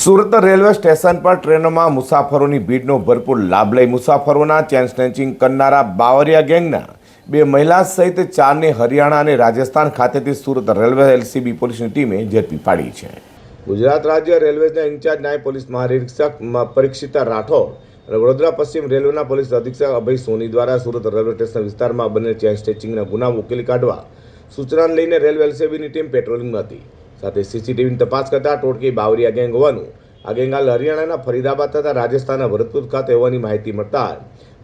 Surat railway station પર ટ્રેનોમાં મુસાફરોની ભીડનો ભરપૂર લાભ લઈ મુસાફરોના ચેન સ્નેચિંગ કરનારા બાવરિયા ગેંગના બે મહિલા સહિત ચારને હરિયાણા અને રાજસ્થાન ખાતેથી સુરત રેલવે એલસીબી પોલીસની ટીમે ઝડપી પાડી છે. ગુજરાત રાજ્ય રેલવેના ઇન્ચાર્જ નાયબ પોલીસ મહાનિરીક્ષક પરીક્ષિતા રાઠોડ અને વડોદરા પશ્ચિમ રેલવેના પોલીસ અધિક્ષક અભય સોની દ્વારા સુરત રેલવે સ્ટેશન વિસ્તારમાં બંને ચેન સ્ટેચિંગના ગુના ઉકેલી કાઢવા સૂચના લઈને રેલવે એલસીબીની ટીમ પેટ્રોલિંગમાં હતી. સાથે સીસીટીવીની તપાસ કરતા ટોટકી બાવરિયા ગેંગ હોવાનું આ ગેંગ હાલ હરિયાણાના ફરીદાબાદ તથા રાજસ્થાનના ભરતપુર ખાતે હોવાની માહિતી મળતા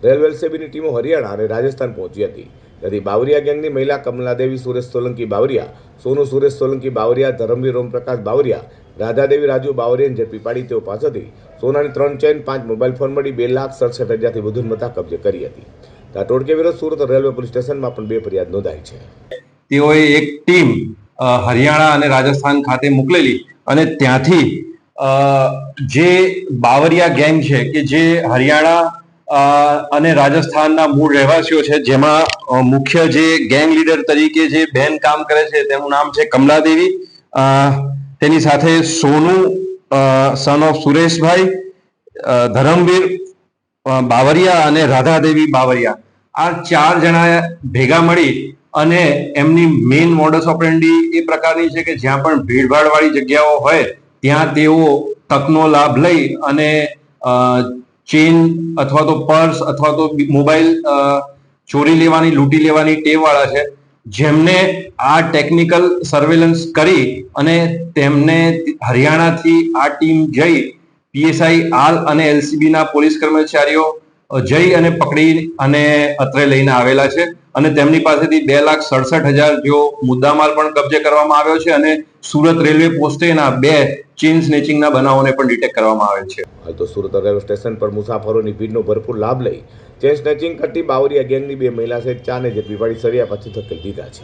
રેલવે એલસીબીની ટીમો હરિયાણા અને રાજસ્થાન પહોંચી હતી. તેથી બાવરિયા ગેંગની મહિલા કમલાદેવી સુરેશ સોલંકી બાવરિયા, સોનુ સુરેશ સોલંકી બાવરિયા, ધરમવીર ઓમપ્રકાશ બાવરિયા, રાધાદેવી રાજુ બાવરિયાને ઝડપી પાડી તેઓ પાસેથી સોનાની ત્રણ ચેન, પાંચ મોબાઈલ ફોન મળી બે લાખ સડસઠ હજારથી વધુ મતા કબજે કરી હતી. આ વિરુદ્ધ સુરત રેલવે પોલીસ સ્ટેશનમાં પણ બે ફરિયાદ નોંધાઈ છે. તેઓએ એક ટીમ હરિયાણા અને રાજસ્થાન ખાતે મોકલેલી અને ત્યાંથી જે બાવરિયા ગેંગ છે કે જે હરિયાણા અને રાજસ્થાનના મૂળ રહેવાસીઓ છે, જેમાં મુખ્ય જે ગેંગ લીડર તરીકે જે બેન કામ કરે છે, તેનું નામ છે કમલાદેવી. તેની સાથે સોનુ સન ઓફ સુરેશભાઈ ધરમવીર બાવરિયા અને રાધાદેવી બાવરિયા. આ ચાર જણા ભેગા મળી અને એમની મેઇન મોડસ ઓપરેન્ડી એ પ્રકારની છે કે જ્યાં પણ ભીડભાડ વાળી જગ્યાઓ હોય, ત્યાં તેઓ તકનો લાભ લઈ અને ચેન અથવા તો પર્સ અથવા તો મોબાઈલ ચોરી લેવાની, લૂંટી લેવાની ટેવ વાળા છે. જેમને આ ટેકનિકલ સર્વેલન્સ કરી અને તેમને હરિયાણાથી આ ટીમ જઈ પીએસઆઈ આલ અને એલસીબીના પોલીસ કર્મચારીઓ જઈ અને પકડી અને અત્રે લઈને આવેલા છે. અને તેમની પાસેથી બે લાખ સડસઠ હજાર જેવો મુદ્દામાલ પણ કબજે કરવામાં આવ્યો છે અને સુરત રેલવે પોસ્ટેના બે ચેઇન સ્નેચિંગના બનાવોને પણ ડિટેક્ટ કરવામાં આવેલ છે. હાલ તો સુરત રેલવે સ્ટેશન પર મુસાફરોની ભીડનો ભરપૂર લાભ લઈ ચેઇન સ્નેચિંગ કરતી બાવરિયા ગેંગની બે મહિલા સહિત ચારને ઝડપી પાડી સરિયા પછી ધકેલી દીધા છે.